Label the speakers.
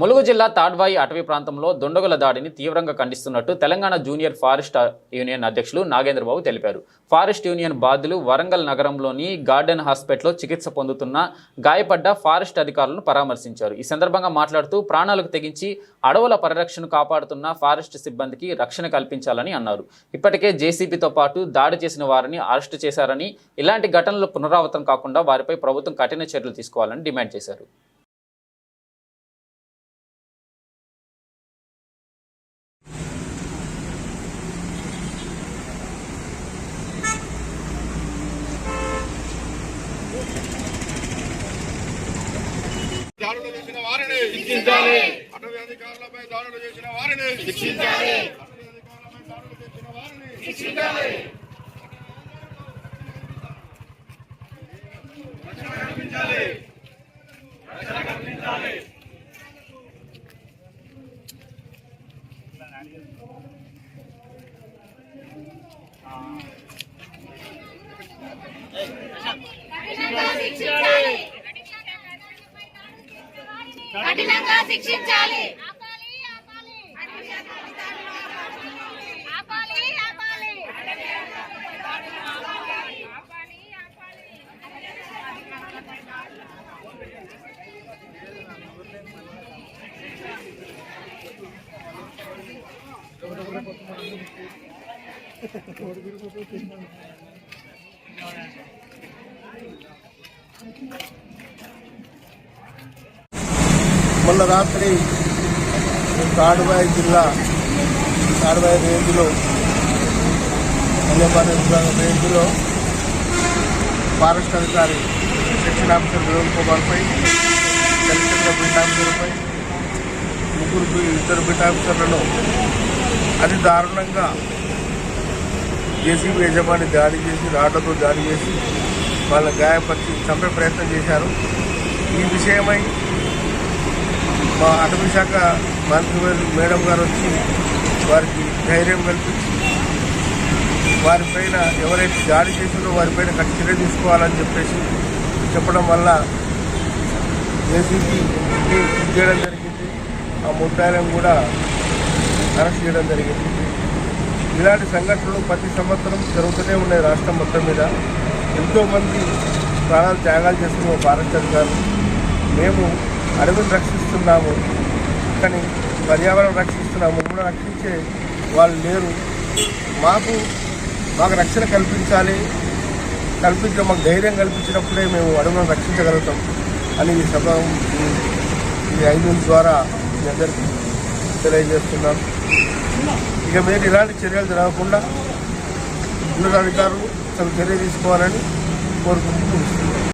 Speaker 1: ములుగు జిల్లా తాడ్వాయి అటవీ ప్రాంతంలో దొండగుల దాడిని తీవ్రంగా ఖండిస్తున్నట్టు తెలంగాణ జూనియర్ ఫారెస్ట్ యూనియన్ అధ్యక్షులు నాగేంద్రబాబు తెలిపారు. ఫారెస్ట్ యూనియన్ బాధ్యులు వరంగల్ నగరంలోని గార్డెన్ హాస్పిటల్లో చికిత్స పొందుతున్న గాయపడ్డ ఫారెస్ట్ అధికారులను పరామర్శించారు. ఈ సందర్భంగా మాట్లాడుతూ ప్రాణాలకు తెగించి అడవుల పరిరక్షణ కాపాడుతున్న ఫారెస్ట్ సిబ్బందికి రక్షణ కల్పించాలని అన్నారు. ఇప్పటికే జేసీబీతో పాటు దాడి చేసిన వారిని అరెస్టు చేశారని ఇలాంటి ఘటనలు పునరావృతం కాకుండా వారిపై ప్రభుత్వం కఠిన చర్యలు తీసుకోవాలని డిమాండ్ చేశారు.
Speaker 2: దాడులు చేసిన వారిని శిక్షించాలి. అటవీ అధికారులపై దాడులు చేసిన వారిని శిక్షించాలి. అటవీ అధికారులపై దాడులు చేసిన వారిని శిక్షించాలి.
Speaker 3: కఠినంగా శిక్షించాలి. ఆపాలి ఆపాలి.
Speaker 4: మొన్న రాత్రి తాడుబాయి జిల్లా తాడుబాయి రేంజ్లో కన్యాకుమారి రేంజ్లో ఫారెస్ట్ అధికారి సెక్షన్ ఆఫీసర్ వినోద్ కుమార్పై కలెక్టర్ బిట్ ఆఫీసర్పై ముగ్గురు ఇద్దరు బిట్ ఆఫీసర్లను అతి దారుణంగా జేసీబీ యజమాని దాడి చేసి రాడ్లతో దాడి చేసి వాళ్ళ గాయపరిచి చంపే ప్రయత్నం చేశారు. ఈ విషయమై మా అటవీ శాఖ మంత్రి మేడం గారు వచ్చి వారికి ధైర్యం కల్పించి వారిపైన ఎవరైతే దాడి చేసిందో వారిపైన కఠిన చర్య తీసుకోవాలని చెప్పేసి చెప్పడం వల్ల జేసీబీ చేయడం జరిగింది. ఆ ముద్దాయిలను కూడా అరెస్ట్ చేయడం జరిగింది. ఇలాంటి సంఘటనలు ప్రతి సంవత్సరం జరుగుతూనే ఉన్నాయి రాష్ట్రం మొత్తం మీద. ఎంతోమంది ప్రాణాలు త్యాగాలు చేస్తున్న భారత అధికారులు మేము అడవిని రక్షిస్తున్నాము. కానీ పర్యావరణం రక్షిస్తున్నాము. మమ్మల్ని రక్షించే వాళ్ళు లేరు. మాకు మాకు రక్షణ కల్పించాలి. కల్పించడం మాకు ధైర్యం కల్పించినప్పుడే మేము అడవులను రక్షించగలుగుతాం అని ఈ సభ ఈ- ఐదు ద్వారా మీ అందరికీ తెలియజేస్తున్నాను ఇక మీరు ఇలాంటి చర్యలు జరగకుండా ఉన్నతాధికారులు తమ చర్య తీసుకోవాలని కోరుకుంటూ